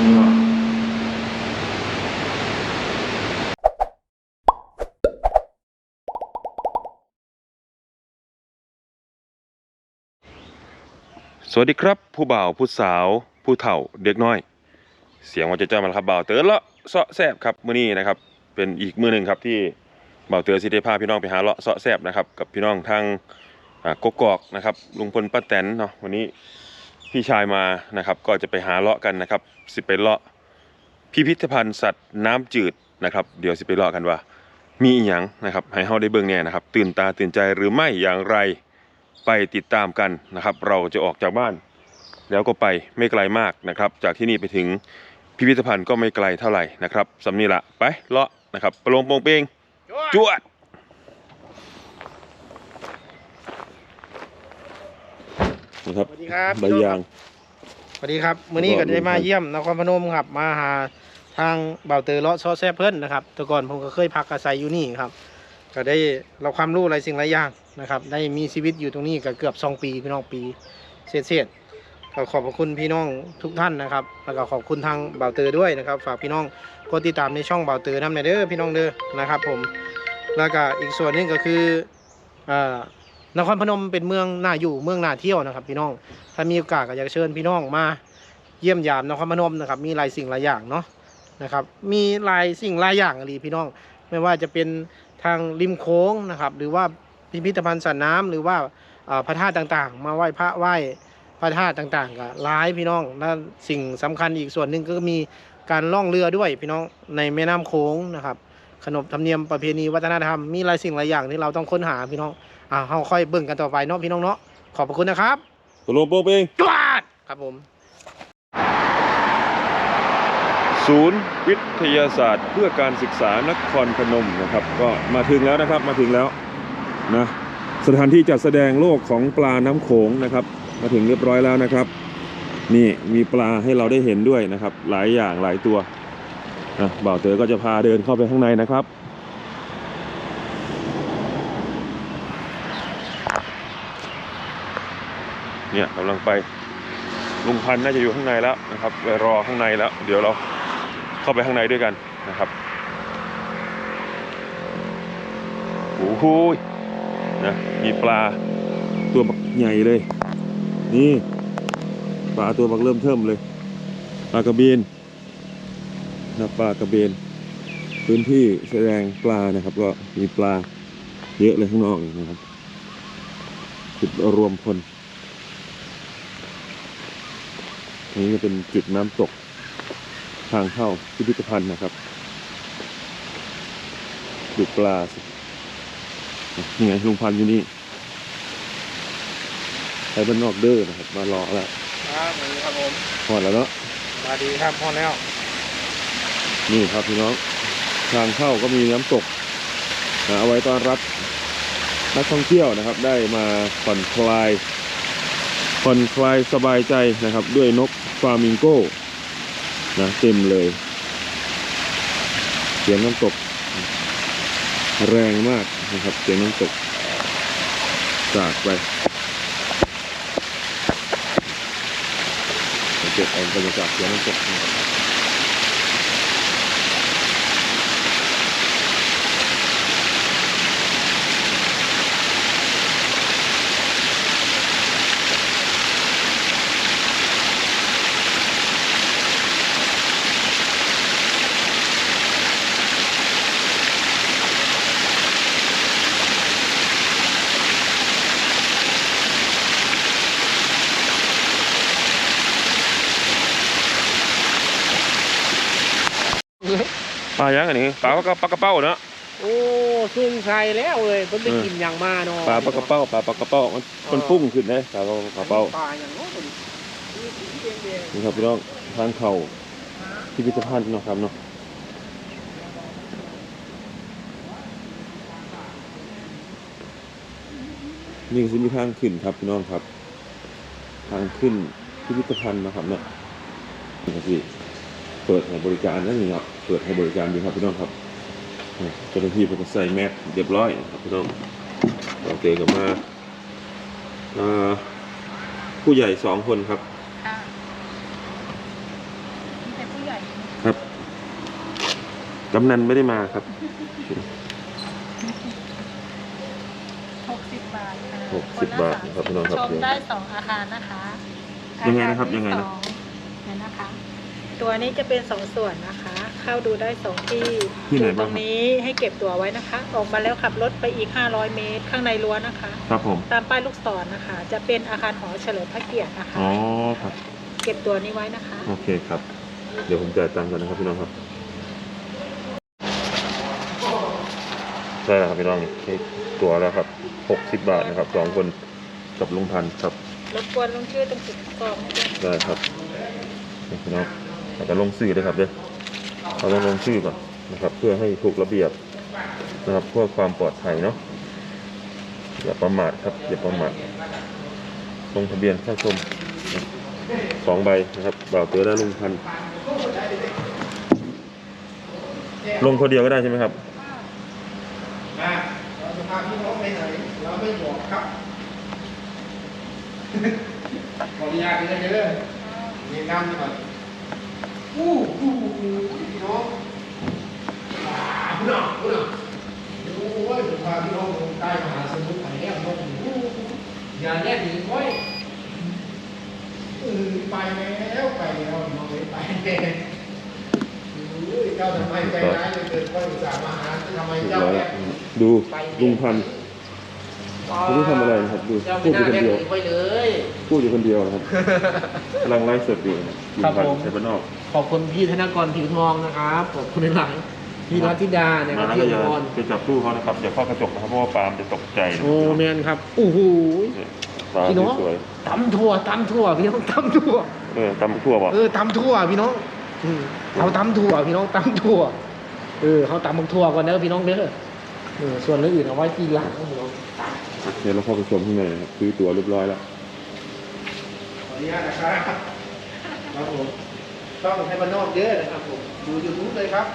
สวัสดีครับ ผู้บ่าวผู้สาว ผู้เฒ่าเด็กน้อย เสียงว่าจะเจ้ามาครับบ่าวเตือนเลาะเสาะแซบครับมื้อนี้นะครับ เป็นอีกมื้อหนึ่งครับที่บ่าวเตือนสิได้พาพี่น้องไปหาเลาะเสาะแซบนะครับกับพี่น้องทางกกอกนะครับลุงพลป้าแตนเนาะวันนี้ พี่ชายมานะครับ ก็จะไปหาเลาะกันนะครับ สิไปเลาะพิพิธภัณฑ์สัตว์น้ำจืดนะครับ เดี๋ยวสิไปเลาะกันว่า มีอีหยังนะครับให้เฮาได้เบิ่งแน่นะครับ ตื่นตาตื่นใจหรือไม่อย่างไรไปติดตามกันนะครับ เราจะออกจากบ้าน แล้วก็ไปไม่ไกลมากนะครับ จากที่นี่ไปถึงพิพิธภัณฑ์ก็ไม่ไกลเท่าไหร่นะครับสำนีละไปเลาะนะครับประโลงโปงเปงจวด นะครับสวัสดีครับใบยางสวัสดีครับมื้อนี้ก็ได้มาเยี่ยมนครพนมครับ มาหาทางเบาเตอร์เลาะซอแซ่บเพิ่นนะครับแต่ก่อนผมก็เคยพักอาศัยอยู่นี่ครับ ก็ได้เราความรู้หลายสิ่งหลายอย่างนะครับ ได้มีชีวิตอยู่ตรงนี้ก็เกือบสองปีพี่น้องปีเศษๆก็ขอบพระคุณพี่น้องทุกท่านนะครับ แล้วก็ขอบคุณทางเบาเตอร์ด้วยนะครับ ฝากพี่น้องกดติดตามในช่องเบาเตอร์นำในอยเด้อพี่น้องเด้อนะครับ ผม แล้วก็อีกส่วนหนึงก็คืออ่า นครพนมเป็นเมืองน่าอยู่เมืองน่าเที่ยวนะครับ พี่น้องถ้ามีโอกาสก็อยากเชิญพี่น้องมาเยี่ยมยามนครพนมนะครับ มีหลายสิ่งหลายอย่างเนาะนะครับ มีหลายสิ่งหลายอย่างอะลีพี่น้อง ไม่ว่าจะเป็นทางริมโค้งนะครับ หรือว่าพิพิธภัณฑ์สัตว์น้ำหรือว่าพระธาตุต่างๆ มาไหว้พระไหว้พระธาตุต่างๆก็หลายพี่น้องและสิ่งสำคัญอีกส่วนหนึ่งก็มีการล่องเรือด้วยพี่น้องในแม่น้ำโค้งนะครับ ขนบธรรมเนียมประเพณีวัฒนธรรมมีหลายสิ่งหลายอย่างที่เราต้องค้นหาพี่น้องอ่าเราค่อยเบิ่งกันต่อไปเนาะพี่น้องเนาะขอบพระคุณนะครับประโลงโปงเปงจวดครับผม ศูนย์วิทยาศาสตร์เพื่อการศึกษานครพนมนะครับ ก็มาถึงแล้วนะครับมาถึงแล้วนะสถานที่จัดแสดงโลกของปลาน้ำโขงนะครับ มาถึงเรียบร้อยแล้วนะครับ นี่มีปลาให้เราได้เห็นด้วยนะครับ หลายอย่างหลายตัวนะ บ่าวเต๋อก็จะพาเดินเข้าไปข้างในนะครับ เนี่ยกำลังไปลุงพันน่าจะอยู่ข้างในแล้วนะครับไปรอข้างในแล้ว เดี๋ยวเราเข้าไปข้างในด้วยกันนะครับโอ้โหนะมีปลาตัวบักใหญ่เลย นี่ปลาตัวบักเริ่มเทิมเลยปลากระเบน นะปลากระเบน พื้นที่แสดงปลานะครับ ก็มีปลาเยอะเลยข้างนอกนะครับจุดรวมพลอันนี้ก็เป็นจุดน้ำตกทางเข้าพิพิธภัณฑ์นะครับดูปลาสินี่ไงลุงพันธุ์อยู่นี่ไทยบ้านนอกเด้อนะครับ มารอแล้วครับสวัสดีครับผมพอแล้วเนาะสวัสดีครับพ่อแล้ว นี่ครับพี่น้องทางเข้าก็มีน้ำตกเอาไว้ต้อนรับนักท่องเที่ยวนะครับ ได้มาผ่อนคลายผ่อนคลายสบายใจนะครับ ด้วยนกฟามิงโก้นะเต็มเลย เสียงน้ำตก แรงมากนะครับ เสียงน้ำตกจากไปเก็บเอาบรรยากาศเสียงน้ำตกนะครับ ยังอันนี้ปลาปลากระปลากระเป้าเนาะโอ้ซุ่มใส่แล้วเลยเพิ่นได้เออกินอย่างมาเนาะปลาปลากระเป้าปลาปลากระเป้ามันมันพุ่งขึ้นเลยปลาปลากระเป้าปลาอย่างเนาะตัวนี้นี่สีแดงนี่ครับพี่น้องทางเข่าพิพิธภัณฑ์เนาะครับเนาะนี่คือมีทางขึ้นครับพี่น้องครับ ทางขึ้นพิพิธภัณฑ์นะครับเนาะนี่ครับพี่เปิดให้บริการนั่นเองครับเปิดให้บริการดีครับพี่น้องครับนี่เจ้าหน้าที่เพิ่นก็ใส่แมสเรียบร้อยนะครับพี่น้องเราเจอกันมาอ่าผู้ใหญ่สองคนครับค่ะมีแต่ผู้กำนันไม่ได้มาครับหกสิบบาทค่ะหกสิบบาทครับพี่น้องครับชมได้สองอาคารนะคะยังไงนะครับอาาที่ยังไงนะสอเนี่ยนะคะ ตัวนี้จะเป็นสองส่วนนะคะ เข้าดูได้สองที่ที่ไหนอยู่ตบ้ารงงครับนี้ให้เก็บตัวไว้นะคะ ออกมาแล้วขับรถไปอีก 500 เมตร ข้างในรั้วนะคะ ครับผมตามป้ายลูกศรนะคะ จะเป็นอาคารหอเฉลิมพระเกียรตินะคะ อ๋อครับเก็บตัวนี้ไว้นะคะ โอเคครับ เดี๋ยวผมจ่ายตังค์กันนะครับพี่น้องครับใช่แล้วครับพี่น้องเค้กตัวแล้วครับหกสิบบาทนะครับสองคนกับลุงพันธุ์ครับ รบกวนลงชื่อตรงจุดกรองด้วย ได้ครับนี่พี่น้อง เราจะลงชื่อด้วยครับเด้อเราต้องลงชื่อก่อนนะครับ เพื่อให้ถูกระเบียบนะครับเพื่อความปลอดภัยเนาะอย่าประมาทครับอย่าประมาทลงทะเบียนเข้าชมสองใบนะครับบ่าวเตือและลุงพันลงคนเดียวก็ได้ใช่ไหมครับมาเราจะพาพี่น้องไปไหนเราไม่บอกครับขออนุญาตเลยเด้อมีน้ำก่อน อู้อู้อู้พี่น้องว้าวพี่น้องพี่น้องโอ้ยผมพาพี่น้องลงใต้มหาสมุทรไปแนบนกอู้อย่าแน่หนีไว้เออไปแล้วไปแล้วพี่น้องเลยไปแล้วโอ้ยเจ้าทำไมใจร้ายเหลยเกินก็อุตส่าห์มาหาทำไมเรียบเจ้าร้อยแบแล้วบดูลุงพันธุ์เขาไม่ทำอะไรนะครับดูเจ้าพูไม่ดอยู่น่าคนเรียกเดียวหนีไว้เลยพูดอยู่คนเดียวนะครับกำลังไลฟ์สดอยู่นะครับลุงครับพันผมธุ์ใช้บ้านนอก ขอบคุณพี่ธนกรผิวทองนะครับขอบคุณในหลังพี่รัตธิดาเนี่ยคมารับแล้วพี่ก็ออย่ารไปจับตู้เขานะครับอย่าเข้ากระจกนะครับเพราะว่าปาล์มจะตกใจนะโอ้แมนครับโอ้โหเนี่ยปลาพี่น้องสวยตำทั่วตำทั่วพี่น้องตำทั่วๆเออตำทั่วบอกเออตำทั่วพี่น้องอืมเขาตำทั่วพี่น้องตำทั่วเออเขาตำบักทั่วก่อนเด้อพี่น้องเด้อเออส่วนเรื่องอื่นเอาไว้ทีหลังพี่น้องเดี๋ยวเราเข้าไปชมข้างในนะครับซื้อตั๋วเรียบร้อยแล้วขออนุญาตนะครับครับผม ต้องให้มันนอกเยอะนะครับผมดูยูทูบเลยครับ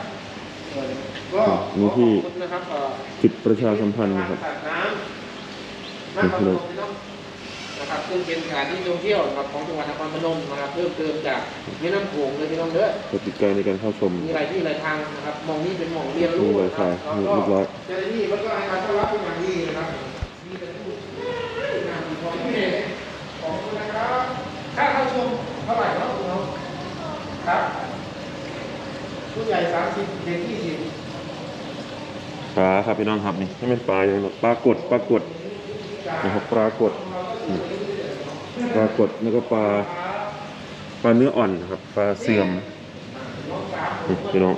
เออก็ขอขอบคุณนะครับเอ่อจุดประชาสัมพันธ์นะครับสาดน้ำน้ำพนมพี่น้องนะครับซึ่งเป็นสถานที่ท่องเที่ยวนะครับของจังหวัดนครพนมนะครับเพิ่มเติมจากแม่น้ำโขงเลยพี่น้องเด้อกติกาในการเข้าชมมีหลายที่หลายทางนะครับมองนี่เป็นหมองเรียนรู้มีนะครั Wi-Fi แล้วมีก็เรียบร้อยเจ้าหน้าที่มันก็ให้การต้อนรับเป็นอย่างดีนะครับมีแต่ผู้งานของพี่ขอบคุณนะครับค่าเข้าชมเท่าไหร่ ครับ ผู้ใหญ่สามสิบเด็กยี่สิบปลาครับพี่น้องครับนี่ให้มันปลาอย่างนี้ปลากดปลากดนะครับปลากดปลากดแล้วก็ปลาปลาเนื้ออ่อนครับปลาเสื่อมนี่พี่น้อง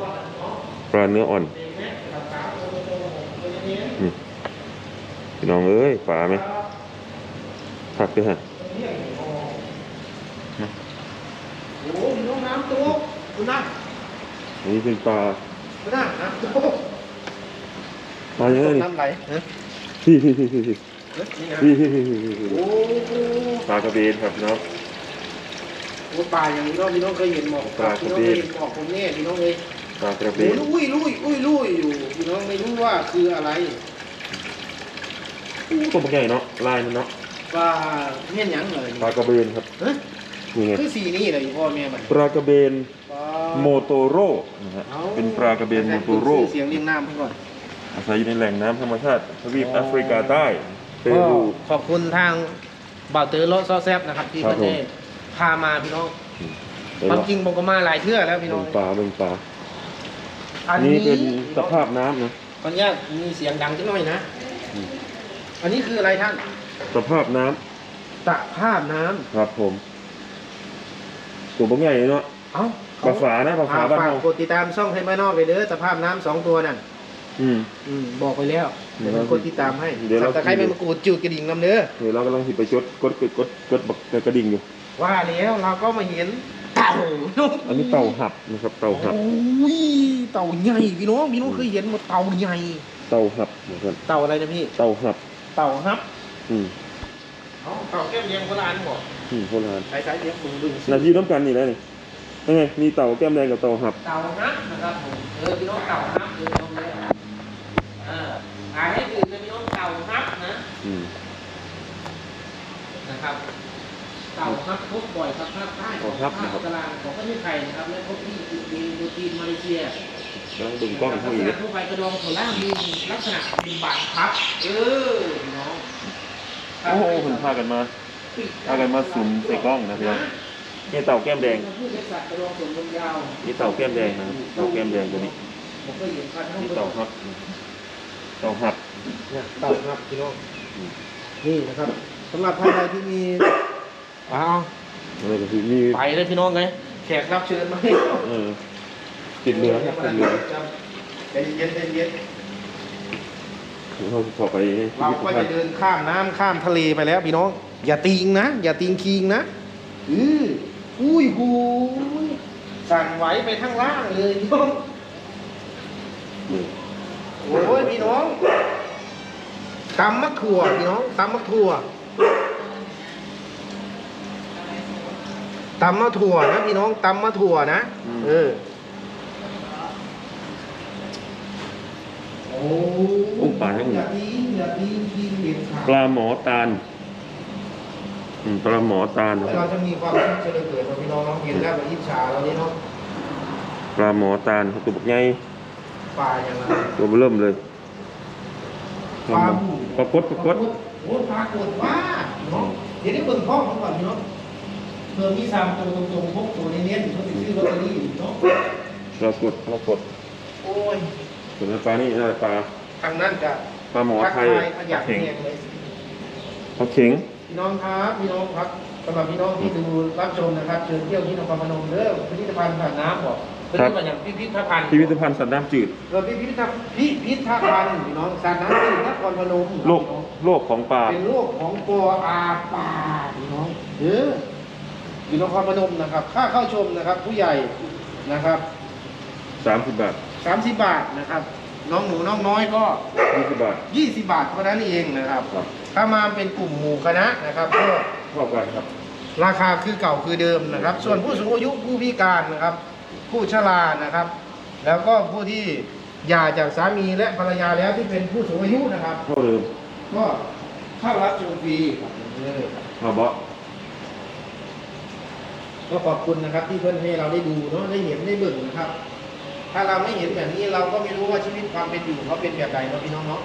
ปลาเนื้ออ่อนนี่พี่น้องเอ้ยปลาไหมผักด้วยฮะ โอ้โหมีน้องน้ำตุ๊ก คุณนะอันนี้เป็นปลาคุณนะน้ำตุ๊กปลาอย่างนี้น้ำไหลเฮ้ยพี่พี่พี่พี่พี่นี่นะพี่พี่พี่พี่พี่โอ้โหปลากระเบนครับพี่น้องโอ้ปลาอย่างนี้เนาะพี่น้องเคยเห็นหมอกปลาพี่น้องกระเคเบยนเห็นหมอกผมเนี่ยพี่น้องเลยปลากระเบโอ้นลุยลุยอุ้ยลุยอยู่พี่น้องไม่รู้ว่าคืออะไรตัวใหญ่เนาะ ลายมันเนาะ ปลาเมี่ยนหยังเลยปลากระเบนครับเฮ้ยนี่ไงคือสีนี้เลยพ่อแม่มันปลากระเบนปลา โมโตโร่นะฮะอาเป็นปลากระเบนโมโตโร่เสียงเรียงน้ำเพื่อนก่อนอาศัยอยู่ในแหล่งน้ำธรรมชาติทวีปอ๋อแอฟริกาใต้เปก็รูขอบคุณทางบ่าวเตอร์โลซอแซบนะครับ ที่ครับเพื่อนผมได้พามาพี่น้องเดี๋ยวความเราจริงผมก็มาหลายเทื่อแล้วพี่น้องเบิ่งปลาเบิ่งปลาอันนี่นี้เป็นสภาพน้ำนะขออนุญาตมีเสียงดังจังหน่อยนะอืมอันนี้คืออะไรท่าน สภาพน้ำตะภาพน้ำครับผมตัวบางใหญ่เนาะเอ้า ปลาฝานะปลาฝาอ่าบ้านฝากเรากดติดตามช่องไทยบ้านนอกไปเด้อตะภาพน้ำสองตัวนั่นอืม อืมบอกไปแล้วเดี๋เดี๋ยยววเรากดติดตามให้เดี๋ยวเราสับตะไคร้ใบมะกรูดจูดกระดิ่งนำเด้อเดี๋ยวเรากำลังสิไปจดกดกดกดกดบักกระดิ่งอยู่ ว่าแล้วเราก็มาเห็นเต่าอันนี้เต่าหับนะครับ เต่าหับโอ้ยเต่าใหญ่พี่น้องพี่น้องเคยเห็นหมดเต่าใหญ่เต่าหับนะครับเต่าอะไรนะพี่เต่าหับ เต่าฮับอืมเอ้าเต่าแก้มเลี้ยงโบราณบอกอืมโบราณใช้ใช้เลี้ยงบึงบึงนาทีน้ำกันนี่แหละนี่ ยังไงมีเต่าแก้มแดงกับเต่าหับ เต่าฮับนะครับผมเออพี่น้องเต่าฮับเออพี่น้องเลยเอออ่านให้ตื่นนะพี่น้องเต่าฮับนะอืมนะครับ เต่าฮับพบบ่อยครับภาคใต้ของภาคกลางของประเทศไทยนะครับและพบที่อินโดจีนมาเลเซียแล้วดึงกล้องลักเข้าษอีกณะทั่วไปกระดองโซล่ามีลักษณะเป็นบาดพับ เออพี่น้องโอ้โหคุณพากันมาพากันมาสุมใส่กล้องนะพี่น้อง นี่เต่าแก้มแดงผู้เป็นสัตว์กระดองส่วนบนยาวนี่เต่าแก้มแดงนะครับเต่าแก้มแดงตัวนี้ผมก็เห็นคันนี่เต่าหับเต่าหับเนี่ยเต่าครับพี่น้องนี่นะครับสำหรับท่านใดที่มีอ้าวอะไรก็คือมีไปเลยพี่น้องไงแขกรับเชิญมาให้เออติดเรือครับติดเรือใจเย็นใจเย็นเราขอไปพิเราพิธก็ภัจะณฑ์เดินข้ามน้ำข้ามทะเลไปแล้วพี่น้อง อย่าตีงนะ อย่าตีงคิงนะ อือ อุ้ยหูยสั่นไหวไปข้างล่างเลยพี่น้องนี่โอ้ยพี่น้องตำมะถั่วพี่น้องตำมะถั่วตำมะถั่วนะพี่น้องตำมะถั่วนะเออโอ้อุ้งปลาทั้งหมอย่าดตีงอย่าตีงคิงเด็ดขาดปลาหมอตาล อืมปลาหมอตาลนะคเรารับจะมีความสุขจะได้เกิดมาพี่น้องน้องเห็นแล้วมันอิจฉาเราเนี่ยเนาะปลาหมอตาลครับตัวบักใหญ่ปลาอย่างไรตัวเริ่มเลยปลาบูปลากดปลากดโอ้ปลากดว่าเนาะเดี๋ยวได้เบิ่งท้องเขาก่อนพี่น้องเพิ่มมีสามตัวตรงๆพกตัวเน้นๆเขาติดชื่อลอตเตอรี่เนาะปลากดปลากดโอ้ยส่วนปลานี่อะไรปลาทางนั้นจะปลาหมอทักไทยทายขยันเข็งแหงเลย ปลาเข็ง พี่น้องครับพี่น้องครับสำหรับพี่น้องที่ดูรับชมนะครับเชิญเที่ยวที่นครพนมเด้อพิพิธภัณฑ์ผ่านน้ำบอกพิพิธภัณฑ์อย่างพิพิธภัณฑ์พิพิธภัณฑ์สัตว์น้ำจืดเราพิพิธภัณฑ์พิพิธภัณฑ์พี่น้องสารน้ำที่นครพนมโลกโลกของปลาเป็นโลกของปออาปาพี่น้องเอออยู่นครพนมนะครับ ค่าเข้าชมนะครับ ผู้ใหญ่นะครับสามสิบบาท30บาทนะครับ น้องหนูน้องน้อยก็ ยี่สิบบาท 20 บาทเท่านั้นเองนะครับ ครับ ถ้ามาเป็นกลุ่มหมู่คณะนะครับก็เท่ากันครับ ราคาคือเก่าคือเดิมนะครับ ส่วนผู้สูงอายุผู้พิการนะครับ ผู้ชรานะครับ แล้วก็ผู้ที่หย่าจากสามีและภรรยาแล้วที่เป็นผู้สูงอายุนะครับ เท่าเดิมก็เข้ารับชมฟรีเออมาเบาะก็ขอบคุณนะครับที่เพื่อนให้เราได้ดูเนาะได้เห็นได้เบิ่งนะครับ ถ้าเราไม่เห็นแบบนี้เราก็ไม่รู้ว่าชีวิตความเป็นอยู่เขาเป็นแบบใดเนาะพี่น้องเนาะ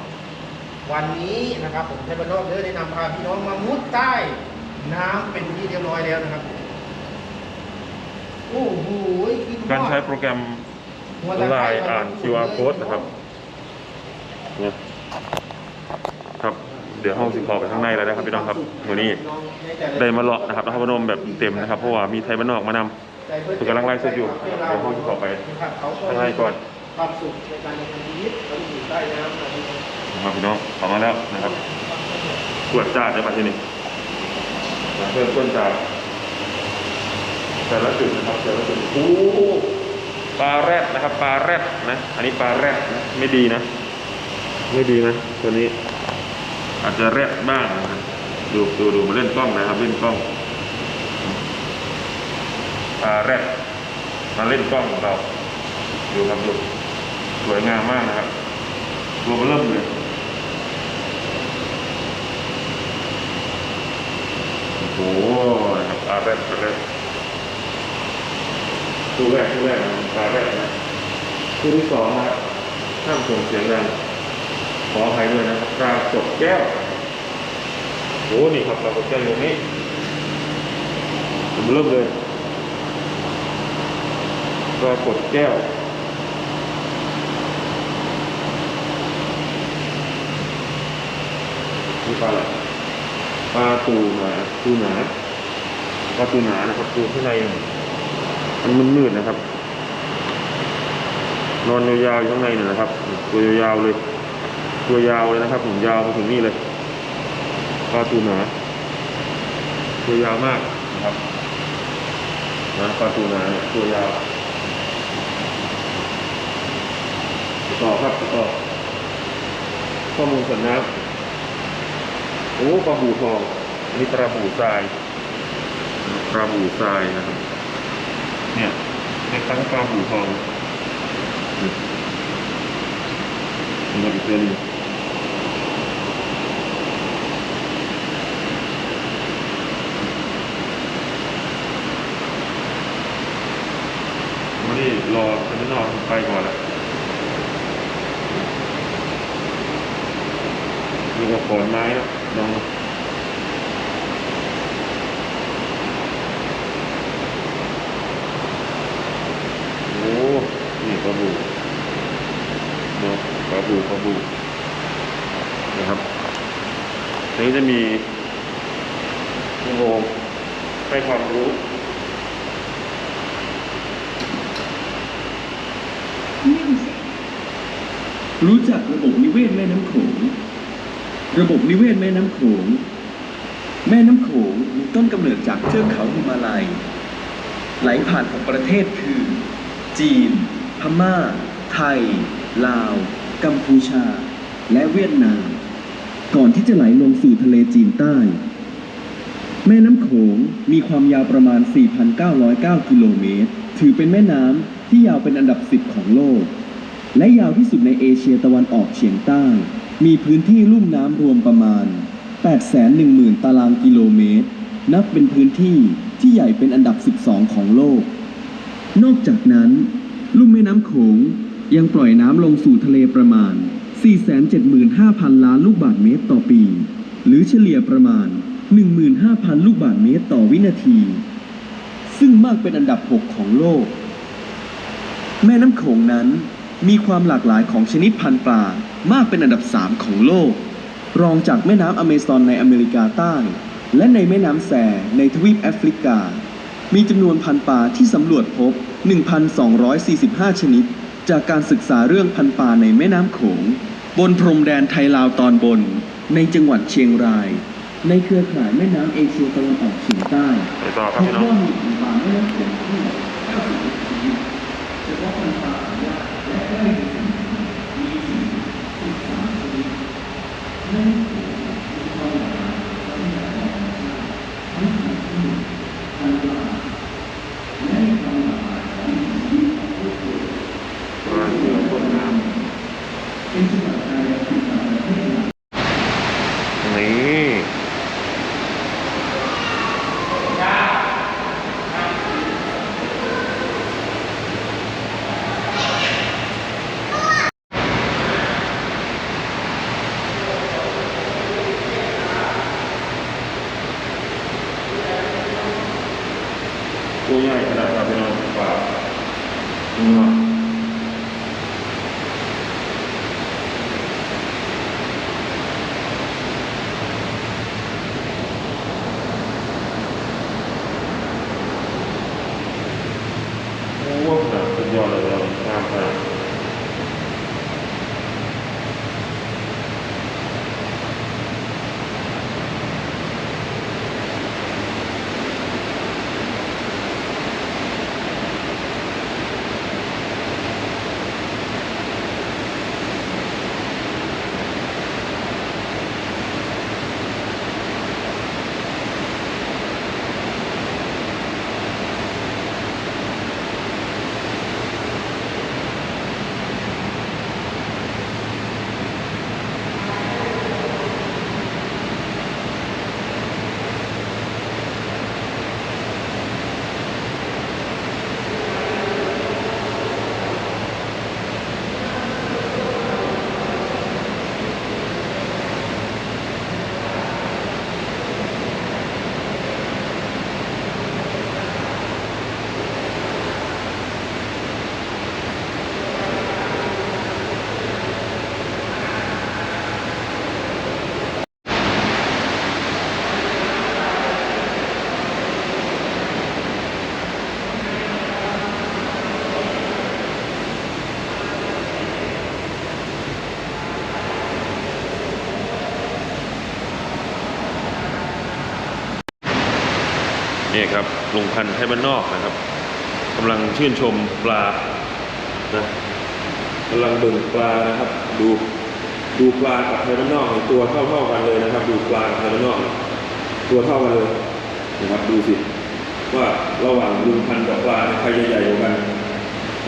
วันนี้นะครับผมไทยบ้านนอกเด้อได้นำพาพี่น้องมามุดใต้น้ำเป็นที่เรียบร้อยแล้วนะครับโอ้โหคิดว่าการใช้โปรแกรมไลน์อ่าน QR code นะครับเนี่ยครับเดี๋ยวห้องสิขอไปข้างในแล้วนะครับพี่น้องครับวันนี้ได้มาเลาะนะครับนครพนมแบบเต็มนะครับเพราะว่ามีไทยบ้านนอกมานำ เพิ่งกำลังไลฟ์สดอยู่เดี๋ยวห้องสิขอไปข้างในก่อนความสุขในการดำเนินชีวิตเขาอยู่ใต้น้ำนะครับนะครับพี่น้องขอกมาแล้วนะครับตรวจจ้าได้มาที่นี่เริ่มต้นจากแต่ละจุดนะครับแต่ละจุดโอ้โหปลาแรดนะครับปลาแรดนะ อันนี้ปลาแรดนะไม่ดีนะ ไม่ดีนะตัวนี้ อาจจะแรดบ้างนะดูดูดูมาเล่นกล้องนะครับเล่นกล้อง ปลาแรดมาเล่นกล้องของเราดูครับดูสวยงามมากนะครับตัวมเริ่มเลยโอ้โหนะครับปลาแรดปลาแรดตัวแรกตัวแรกนะปลาแรดนะตัวที่สองนะครับห้ามส่งเสียงดังขออภัยด้วยนะครับปลากดแก้วโอ้นี่ครับปลากดแก้วอยู่ตรงนี้ผมเริ่มเลย ปลากดแก้ว นี่ปลาอะไรปลาตูหนาตูหนาปลาตูหนานะครับตูข้างในมันมันมืดๆนะครับ นอนยาวๆอยู่ข้างในเนี่ยนะครับ ตัวยาวๆเลย ตัวยาวเลยนะครับ ผมยาวมาถึงนี่เลยปลาตูหนาตัวยาวมากนะครับนะปลาตูหนาเนี่ยตัวยาว ต่อครับต่อข้อมูลสันน้ำโอ้ปลาบูทองอันนี้ปลาบูทรายปลาบูทรายนะครับ เนี่ยในตั้งปลาบูทองนี่นี่ครับอีกตัวหนึงไม่ได้รอเซมินอร์ไปก่อนแล้ว นี่ ก็ขอนไม้แล้วน้องโอ้ นี่ปลาบูเนาะปลาบูปลาบูนะครับนี้จะมีโงงให้ความรู้รู้จักระบบนิเวศแม่น้ำโขง ระบบนิเวศแม่น้ำโขง แม่น้ำโขงมีต้นกำเนิดจากเทือกเขาฮิมาลัย ไหลผ่านของประเทศคือ จีน พม่า ไทย ลาว กัมพูชา และเวียดนาม ก่อนที่จะไหลลงสู่ทะเลจีนใต้ แม่น้ำโขงมีความยาวประมาณ 4,909 กิโลเมตร ถือเป็นแม่น้ำที่ยาวเป็นอันดับ 10 ของโลก และยาวที่สุดในเอเชียตะวันออกเฉียงใต้ มีพื้นที่ลุ่มน้ำรวมประมาณ 810,000 ตารางกิโลเมตร นับเป็นพื้นที่ที่ใหญ่เป็นอันดับ 12 ของโลก นอกจากนั้น ลุ่มแม่น้ำโขงยังปล่อยน้ำลงสู่ทะเลประมาณ 475,000 ล้านลูกบาศก์เมตรต่อปี หรือเฉลี่ยประมาณ 15,000 ลูกบาศก์เมตรต่อวินาที ซึ่งมากเป็นอันดับ 6 ของโลก แม่น้ำโขงนั้น มีความหลากหลายของชนิดพันธุ์ปลามากเป็นอันดับ 3 ของโลก รองจากแม่น้ำอเมซอนในอเมริกาใต้ และในแม่น้ำแซในทวีปแอฟริกา มีจำนวนพันธุ์ปลาที่สำรวจพบ 1,245 ชนิด จากการศึกษาเรื่องพันธุ์ปลาในแม่น้ำโขง บนพรมแดนไทยลาวตอนบน ในจังหวัดเชียงราย ในเครือข่ายแม่น้ำเอเชียตะวันออกเฉียงใต้ไปต่อคพรับบพี่น้องว่ามีพันธุ์ปลาแม่น้ำโขงที่ นี่ครับลงพันธุ์ไทยบ้านนอกนะครับกำลังชื่นชมปลานะกำลังเบิ่งปลานะครับ ดูดูปลากับไทยบ้านนอกตัวเท่าเท่ากันเลยนะครับ ดูปลากับไทยบ้านนอก ตัวเท่ากันเลยนะครับดูสิว่าระหว่างลุงพันธ์กับปลาเนี่ยใครใหญ่กว่ากัน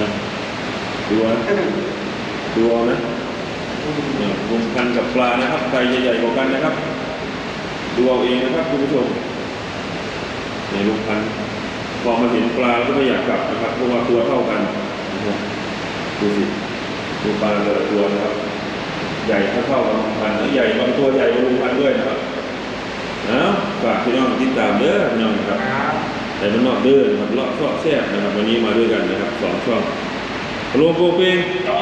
นะดูนะดูเอานะลุงพันธ์กับปลานะครับใครใหญ่กว่ากันนะครับดูเอาเองนะครับคุณผู้ชม ในลูกพันธุ์พอมาเห็นปลาก็ไม่อยากกลับนะครับเพราะว่าตัวเท่ากันนะครับดูสิดูปลาแต่ละตัวนะครับใหญ่เท่าๆกับลุงพันธ์แล้วใหญ่บางตัวใหญ่กว่าลุงพันธุ์ด้วยนะครับนะฝากพี่น้องติดตามเด้อพี่น้องนะครับแต่มันนอกเด้อนะครับเลาะเสาะแซ่บนะครับวันนี้มาด้วยกันนะครับสองช่องรวมโปรเปงโอ้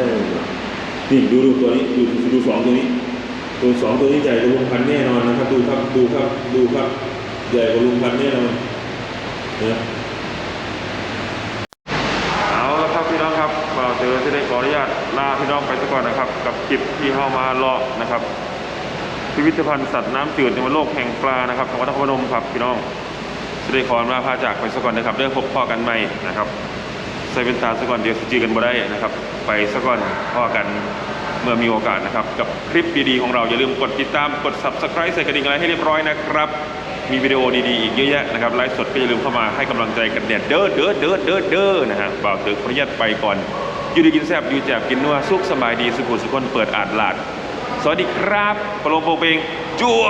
ยนี่ดูดูตัวนี้ดูดูสองตัวนี้ ตัวสองตัวนี้ใหญ่กว่าลุงพันธุ์แน่นอนนะครับ ดูครับดูครับดูครับ ใหญ่กว่าลุงพันแน่นอนนะเอาละครับพี่น้องครับเราเจอที่ได้ขออนุญาตลาพี่น้องไปซะก่อนนะครับ กับคลิปที่เข้ามาเลาะนะครับ พิพิธภัณฑ์สัตว์น้ำจืดในวันโลกแห่งปลานะครับจังหวัดนครพนมครับพี่น้องสิได้ขอมาพาจากไปซะก่อนนะครับเรื่องพบพ่อกันใหม่นะครับใส่เป็นตาซะก่อนเดี๋ยวสิจีกันบ่ได้นะครับ ไปซะก่อนพ่อกันเมื่อมีโอกาสนะครับ กับคลิปดีๆของเราอย่าลืมกดติดตามกด subscribe ใส่กระดิ่งอะไรให้เรียบร้อยนะครับ มีวิดีโอดีๆอีกเยอะแยะนะครับไลฟ์สดก็อย่าลืมเข้ามาให้กำลังใจกันเด็ดเด้อเด้อเด้อเด้อเด้อนะฮะบ่าวตึกขออนุญาตไปก่อนอยู่ดีกินแซ่บอยู่แจบกินนัวสุขสบายดีสุขุสุขคนเปิดอาดลาด สวัสดีครับปโลโปงเปงจัว